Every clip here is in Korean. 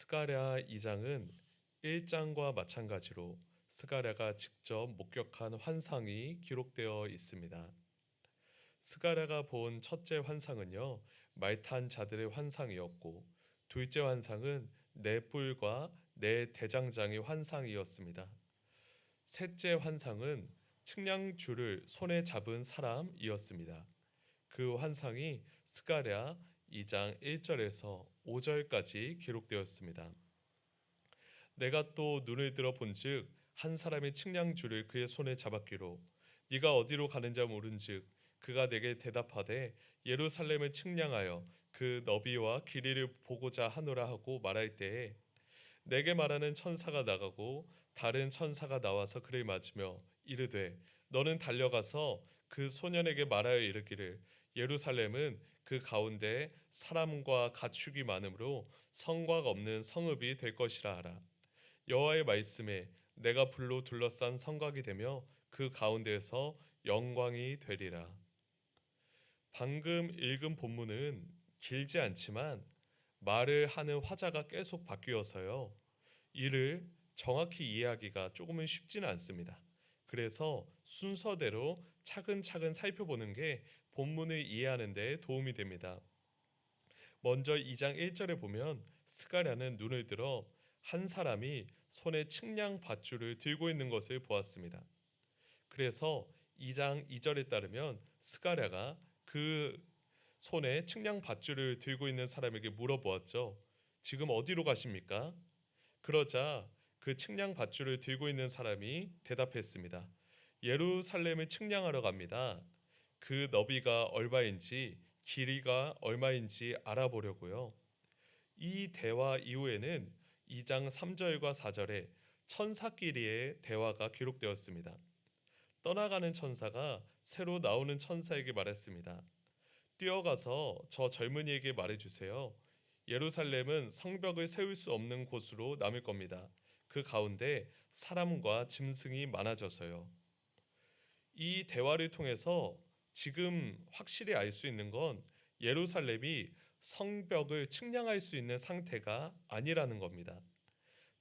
스가랴 2장은 1장과 마찬가지로 스가랴가 직접 목격한 환상이 기록되어 있습니다. 스가랴가 본 첫째 환상은요, 말탄 자들의 환상이었고, 둘째 환상은 네 뿔과 네 대장장의 환상이었습니다. 셋째 환상은 측량줄을 손에 잡은 사람이었습니다. 그 환상이 스가랴 2장 1절에서 5절까지 기록되었습니다. 내가 또 눈을 들어 본즉 한 사람이 측량줄을 그의 손에 잡았기로 네가 어디로 가는지 모른즉 그가 내게 대답하되 예루살렘을 측량하여 그 너비와 길이를 보고자 하노라 하고 말할 때에 내게 말하는 천사가 나가고 다른 천사가 나와서 그를 맞으며 이르되 너는 달려가서 그 소년에게 말하여 이르기를 예루살렘은 그 가운데 사람과 가축이 많으므로 성곽 없는 성읍이 될 것이라 하라 여호와의 말씀에 내가 불로 둘러싼 성곽이 되며 그 가운데에서 영광이 되리라 방금 읽은 본문은 길지 않지만 말을 하는 화자가 계속 바뀌어서요. 이를 정확히 이해하기가 조금은 쉽지는 않습니다. 그래서 순서대로 차근차근 살펴보는 게 본문을 이해하는 데 도움이 됩니다. 먼저 2장 1절에 보면 스가랴는 눈을 들어 한 사람이 손에 측량 밧줄을 들고 있는 것을 보았습니다. 그래서 2장 2절에 따르면 스가랴가 그 손에 측량 밧줄을 들고 있는 사람에게 물어보았죠. 지금 어디로 가십니까? 그러자 그 측량 밧줄을 들고 있는 사람이 대답했습니다. 예루살렘을 측량하러 갑니다. 그 너비가 얼마인지 길이가 얼마인지 알아보려고요. 이 대화 이후에는 2장 3절과 4절에 천사끼리의 대화가 기록되었습니다. 떠나가는 천사가 새로 나오는 천사에게 말했습니다. 뛰어가서 저 젊은이에게 말해주세요. 예루살렘은 성벽을 세울 수 없는 곳으로 남을 겁니다. 그 가운데 사람과 짐승이 많아져서요. 이 대화를 통해서 지금 확실히 알 수 있는 건 예루살렘이 성벽을 측량할 수 있는 상태가 아니라는 겁니다.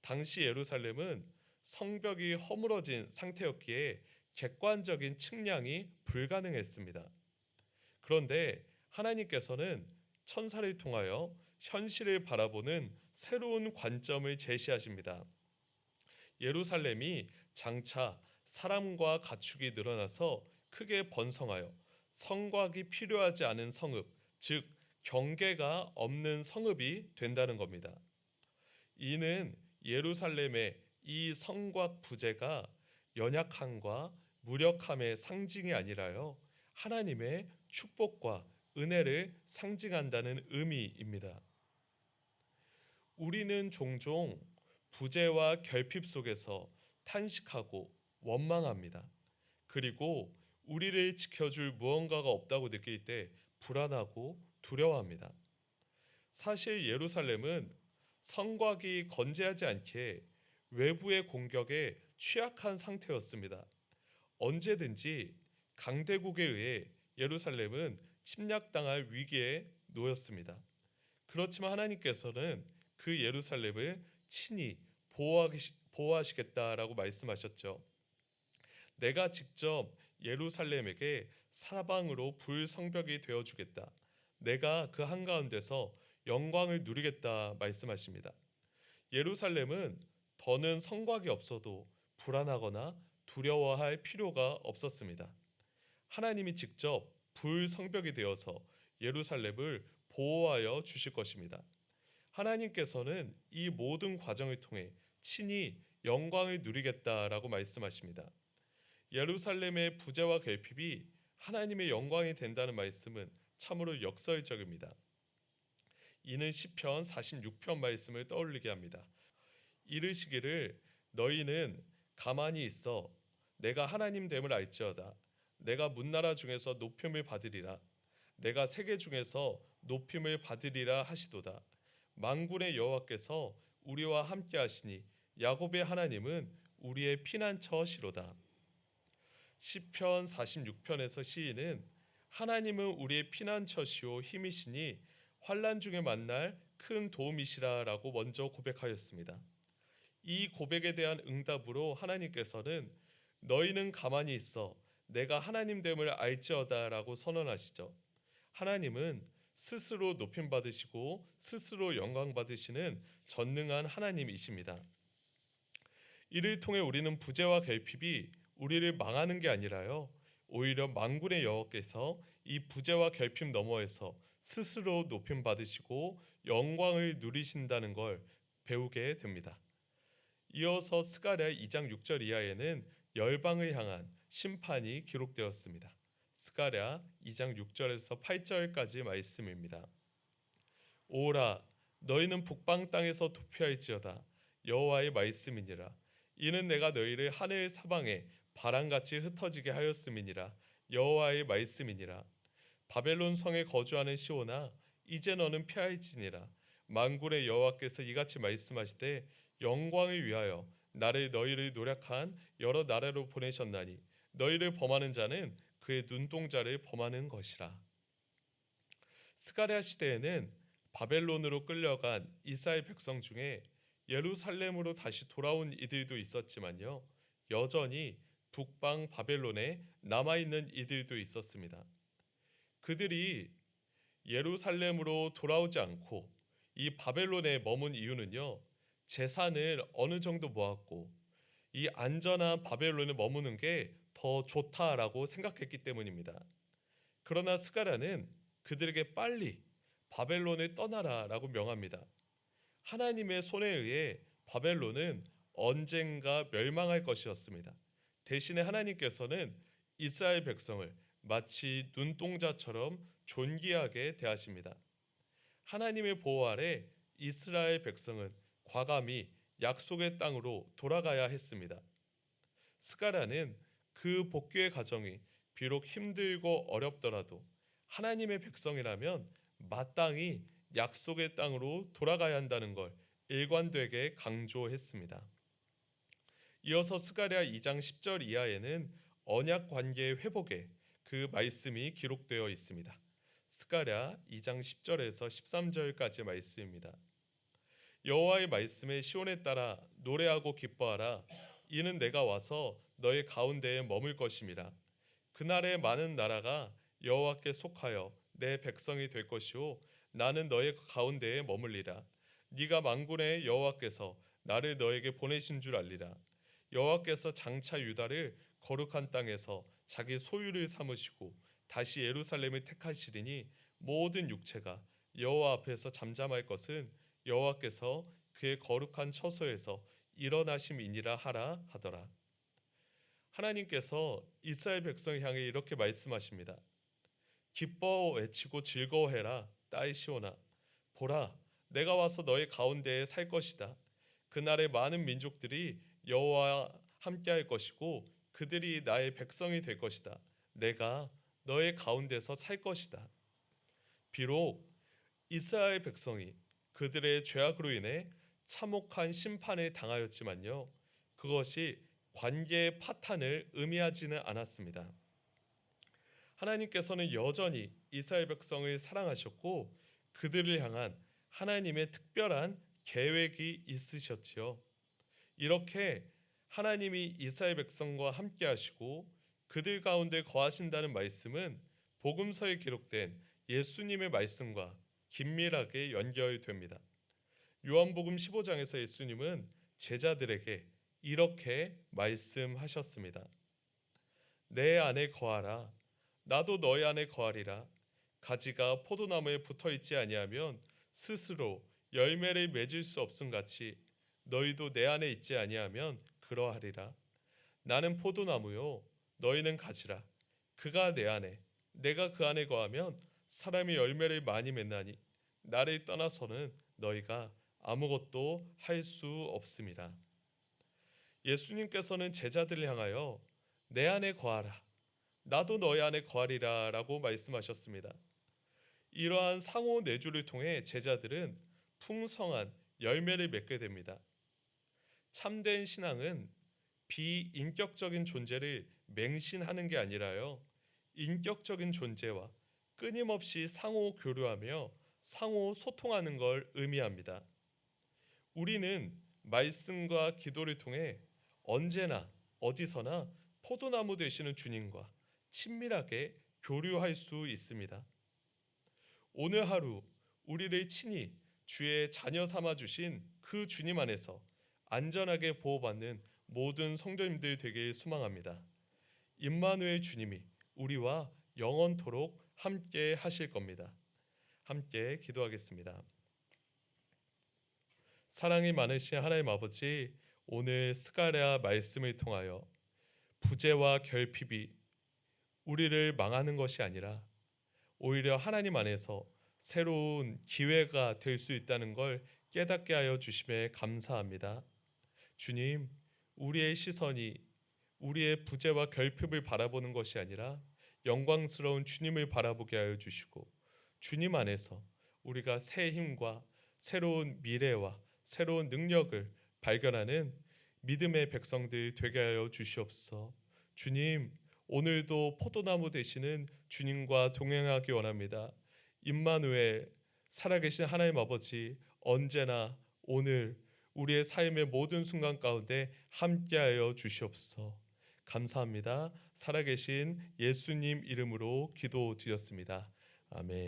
당시 예루살렘은 성벽이 허물어진 상태였기에 객관적인 측량이 불가능했습니다. 그런데 하나님께서는 천사를 통하여 현실을 바라보는 새로운 관점을 제시하십니다. 예루살렘이 장차 사람과 가축이 늘어나서 크게 번성하여 성곽이 필요하지 않은 성읍, 즉 경계가 없는 성읍이 된다는 겁니다. 이는 예루살렘의 이 성곽 부재가 연약함과 무력함의 상징이 아니라요. 하나님의 축복과 은혜를 상징한다는 의미입니다. 우리는 종종 부재와 결핍 속에서 탄식하고 원망합니다. 그리고 우리를 지켜줄 무언가가 없다고 느낄 때 불안하고 두려워합니다. 사실 예루살렘은 성곽이 건재하지 않게 외부의 공격에 취약한 상태였습니다. 언제든지 강대국에 의해 예루살렘은 침략당할 위기에 놓였습니다. 그렇지만 하나님께서는 그 예루살렘을 친히 보호하시겠다라고 말씀하셨죠. 내가 직접 예루살렘에게 사방으로 불성벽이 되어 주겠다. 내가 그 한가운데서 영광을 누리겠다 말씀하십니다. 예루살렘은 더는 성곽이 없어도 불안하거나 두려워할 필요가 없었습니다. 하나님이 직접 불성벽이 되어서 예루살렘을 보호하여 주실 것입니다. 하나님께서는 이 모든 과정을 통해 친히 영광을 누리겠다라고 말씀하십니다. 예루살렘의 부재와 결핍이 하나님의 영광이 된다는 말씀은 참으로 역설적입니다. 이는 시편 46편 말씀을 떠올리게 합니다. 이르시기를 너희는 가만히 있어. 내가 하나님 됨을 알지어다. 내가 문나라 중에서 높임을 받으리라. 내가 세계 중에서 높임을 받으리라 하시도다. 만군의 여호와께서 우리와 함께 하시니 야곱의 하나님은 우리의 피난처시로다 시편 46편에서 시인은 하나님은 우리의 피난처시오 힘이시니 환난 중에 만날 큰 도움이시라라고 먼저 고백하였습니다. 이 고백에 대한 응답으로 하나님께서는 너희는 가만히 있어 내가 하나님 됨을 알지어다라고 선언하시죠. 하나님은 스스로 높임 받으시고 스스로 영광 받으시는 전능한 하나님이십니다. 이를 통해 우리는 부재와 결핍이 우리를 망하는 게 아니라요. 오히려 만군의 여호께서 이 부재와 결핍 너머에서 스스로 높임 받으시고 영광을 누리신다는 걸 배우게 됩니다. 이어서 스가랴 2장 6절 이하에는 열방을 향한 심판이 기록되었습니다. 스가랴 2장 6절에서 8절까지 말씀입니다. 오라 너희는 북방 땅에서 도피할지어다 여호와의 말씀이니라 이는 내가 너희를 하늘 사방에 바람같이 흩어지게 하였음이니라. 여호와의 말씀이니라. 바벨론 성에 거주하는 시온아 이제 너는 피할지니라. 만군의 여호와께서 이같이 말씀하시되 영광을 위하여 나를 너희를 노력한 여러 나라로 보내셨나니 너희를 범하는 자는 그의 눈동자를 범하는 것이라. 스가랴 시대에는 바벨론으로 끌려간 이스라엘 백성 중에 예루살렘으로 다시 돌아온 이들도 있었지만요. 여전히 북방 바벨론에 남아 있는 이들도 있었습니다. 그들이 예루살렘으로 돌아오지 않고 이 바벨론에 머문 이유는요. 재산을 어느 정도 모았고 이 안전한 바벨론에 머무는 게 더 좋다라고 생각했기 때문입니다. 그러나 스가랴는 그들에게 빨리 바벨론을 떠나라라고 명합니다. 하나님의 손에 의해 바벨론은 언젠가 멸망할 것이었습니다. 대신에 하나님께서는 이스라엘 백성을 마치 눈동자처럼 존귀하게 대하십니다. 하나님의 보호 아래 이스라엘 백성은 과감히 약속의 땅으로 돌아가야 했습니다. 스가랴는 그 복귀의 과정이 비록 힘들고 어렵더라도 하나님의 백성이라면 마땅히 약속의 땅으로 돌아가야 한다는 걸 일관되게 강조했습니다. 이어서 스가랴 2장 10절 이하에는 언약 관계의 회복에 그 말씀이 기록되어 있습니다. 스가랴 2장 10절에서 13절까지 말씀입니다. 여호와의 말씀에 시온에 따라 노래하고 기뻐하라 이는 내가 와서 너의 가운데에 머물 것임이라 그날에 많은 나라가 여호와께 속하여 내 백성이 될 것이요 나는 너의 가운데에 머물리라 네가 만군의 여호와께서 나를 너에게 보내신 줄 알리라 여호와께서 장차 유다를 거룩한 땅에서 자기 소유를 삼으시고 다시 예루살렘을 택하시리니 모든 육체가 여호와 앞에서 잠잠할 것은 여호와께서 그의 거룩한 처소에서 일어나심이니라 하라 하더라. 하나님께서 이스라엘 백성을 향해 이렇게 말씀하십니다. 기뻐 외치고 즐거워해라 딸 시온아 보라 내가 와서 너의 가운데에 살 것이다. 그날에 많은 민족들이 여호와와 함께할 것이고 그들이 나의 백성이 될 것이다. 내가 너의 가운데서 살 것이다. 비록 이스라엘 백성이 그들의 죄악으로 인해 참혹한 심판을 당하였지만요. 그것이 관계의 파탄을 의미하지는 않았습니다. 하나님께서는 여전히 이스라엘 백성을 사랑하셨고 그들을 향한 하나님의 특별한 계획이 있으셨지요. 이렇게 하나님이 이스라엘 백성과 함께 하시고 그들 가운데 거하신다는 말씀은 복음서에 기록된 예수님의 말씀과 긴밀하게 연결됩니다. 요한복음 15장에서 예수님은 제자들에게 이렇게 말씀하셨습니다. 내 안에 거하라 나도 너희 안에 거하리라 가지가 포도나무에 붙어 있지 아니하면 스스로 열매를 맺을 수 없음 같이 너희도 내 안에 있지 아니하면 그러하리라 나는 포도나무요 너희는 가지라 그가 내 안에 내가 그 안에 거하면 사람이 열매를 많이 맺나니 나를 떠나서는 너희가 아무것도 할 수 없습니다. 예수님께서는 제자들을 향하여 내 안에 거하라 나도 너희 안에 거하리라 라고 말씀하셨습니다. 이러한 상호 내주를 통해 제자들은 풍성한 열매를 맺게 됩니다. 참된 신앙은 비인격적인 존재를 맹신하는 게 아니라요. 인격적인 존재와 끊임없이 상호 교류하며 상호 소통하는 걸 의미합니다. 우리는 말씀과 기도를 통해 언제나 어디서나 포도나무 되시는 주님과 친밀하게 교류할 수 있습니다. 오늘 하루 우리를 친히 주의 자녀 삼아 주신 그 주님 안에서 안전하게 보호받는 모든 성도님들 되길 소망합니다. 임마누엘 주님이 우리와 영원토록 함께 하실 겁니다. 함께 기도하겠습니다. 사랑이 많으신 하나님 아버지, 오늘 스가랴 말씀을 통하여 부재와 결핍이 우리를 망하는 것이 아니라 오히려 하나님 안에서 새로운 기회가 될 수 있다는 걸 깨닫게 하여 주심에 감사합니다. 주님, 우리의 시선이 우리의 부재와 결핍을 바라보는 것이 아니라 영광스러운 주님을 바라보게 하여 주시고 주님 안에서 우리가 새 힘과 새로운 미래와 새로운 능력을 발견하는 믿음의 백성들 되게 하여 주시옵소서. 주님, 오늘도 포도나무 되시는 주님과 동행하기 원합니다. 임마누엘 살아계신 하나님 아버지 언제나 오늘 우리의 삶의 모든 순간 가운데 함께하여 주시옵소서. 감사합니다. 살아계신 예수님 이름으로 기도드렸습니다. 아멘.